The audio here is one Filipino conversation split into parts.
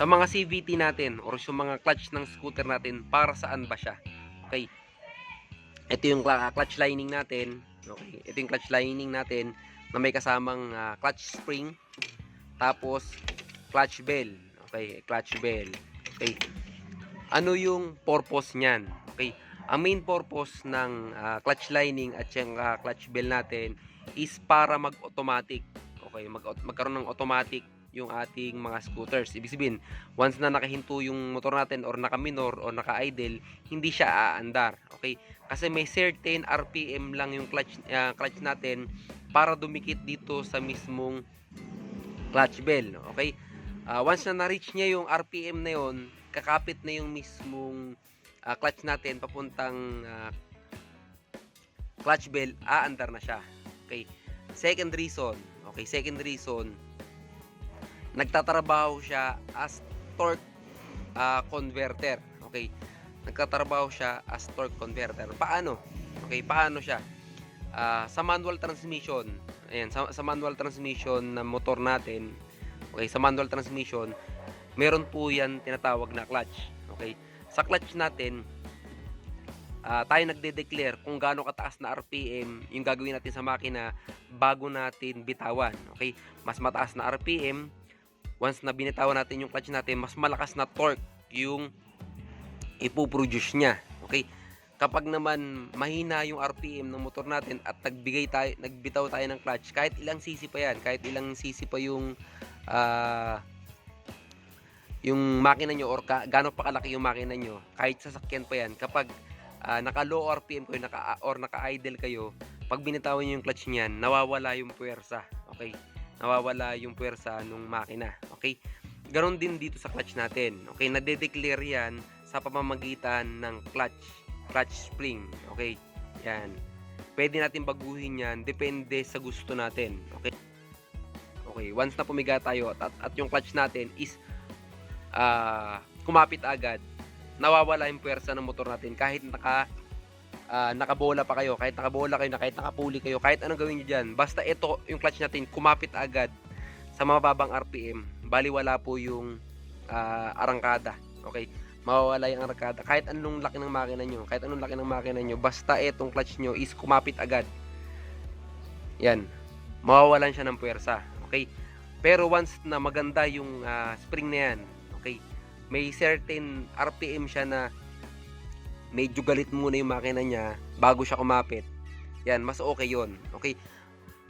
sa mga CVT natin or sa mga clutch ng scooter natin, para saan ba siya? Okay. Ito yung clutch lining natin. Okay. Ito yung clutch lining natin na may kasamang ah, clutch spring. Tapos, clutch bell. Okay. Clutch bell. Okay. Ano yung purpose niyan? Okay. Ang main purpose ng ah, clutch lining at yung ah, clutch bell natin is para mag-automatic. Okay, mag magkaroon ng automatic yung ating mga scooters. Ibig sabihin, once na nakahinto yung motor natin or naka-minor or naka-idle, hindi siya aandar. Okay? Kasi may certain RPM lang yung clutch ah, clutch natin para dumikit dito sa mismong clutch bell. Okay? Ah, once na na-reach niya yung RPM na yon, kakapit na yung mismong ah, clutch natin papuntang ah, clutch bell, aandar na siya. Okay? Second reason, okay, second reason, nagtatrabaho siya as torque ah, converter. Okay? Nagtatrabaho siya as torque converter. Paano? Okay, paano siya? Ah, sa manual transmission, ayan, sa, sa manual transmission ng motor natin, okay, sa manual transmission, meron po yan tinatawag na clutch. Okay? Sa clutch natin, ah, tayo nagde-declare kung gaano kataas na RPM yung gagawin natin sa makina bago natin bitawan. Okay? Mas mataas na RPM, once na binitawan natin yung clutch natin, mas malakas na torque yung ipoproduce niya. Okay? Kapag naman mahina yung RPM ng motor natin at nagbigay tayo, nagbitaw tayo ng clutch, kahit ilang cc pa yan, kahit ilang cc pa yung ah, yung makina nyo or ka, gaano pa kalaki yung makina nyo, kahit sasakyan pa yan, kapag ah, naka low RPM kayo naka, or naka idle kayo, pag binitawan nyo yung clutch niyan, nawawala yung puwersa. Okay? Nawawala yung puwersa ng makina. Okay? Ganon din dito sa clutch natin. Okay? Nade-declare yan sa pamamagitan ng clutch clutch spring. Okay? Yan. Pwede natin baguhin yan. Depende sa gusto natin. Okay? Okay. Once na pumiga tayo at, at yung clutch natin is ah, kumapit agad, nawawala yung puwersa ng motor natin kahit naka ah, nakabola pa kayo, kahit nakabola kayo, kahit nakapuli kayo, kahit anong gawin nyo dyan. Basta ito, yung clutch natin, kumapit agad sa mababang RPM. Bali wala po yung ah, arangkada. Okay? Mawawala yung arangkada. Kahit anong laki ng makina nyo, kahit anong laki ng makina nyo, basta itong clutch nyo is kumapit agad. Yan. Mawawalan siya ng puwersa. Okay? Pero once na maganda yung ah, spring na yan, okay, may certain RPM siya na medyo galit muna yung makina niya bago siya kumapit. Yan, mas okay yon Okay?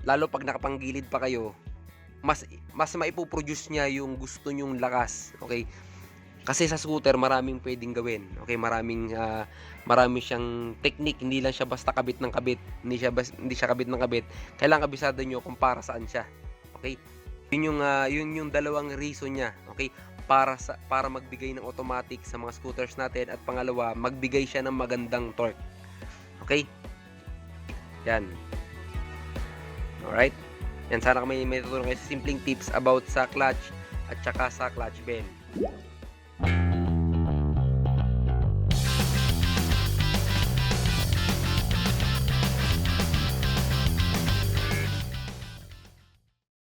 Lalo pag nakapanggilid pa kayo, mas mas maipoproduce niya yung gusto nyong lakas. Okay? Kasi sa scooter maraming pwedeng gawin. Okay, maraming ah, marami siyang technique, hindi lang siya basta kabit ng kabit, hindi siya bas, hindi siya kabit ng kabit. Kailangan kabisado niyo kung para saan siya. Okay? Yun yung ah, yun yung dalawang reason niya. Okay? Para sa para magbigay ng automatic sa mga scooters natin at pangalawa, magbigay siya ng magandang torque. Okay? Yan. Alright? Yan, sana may may tutulong kayo sa simpleng tips about sa clutch at saka sa clutch bell.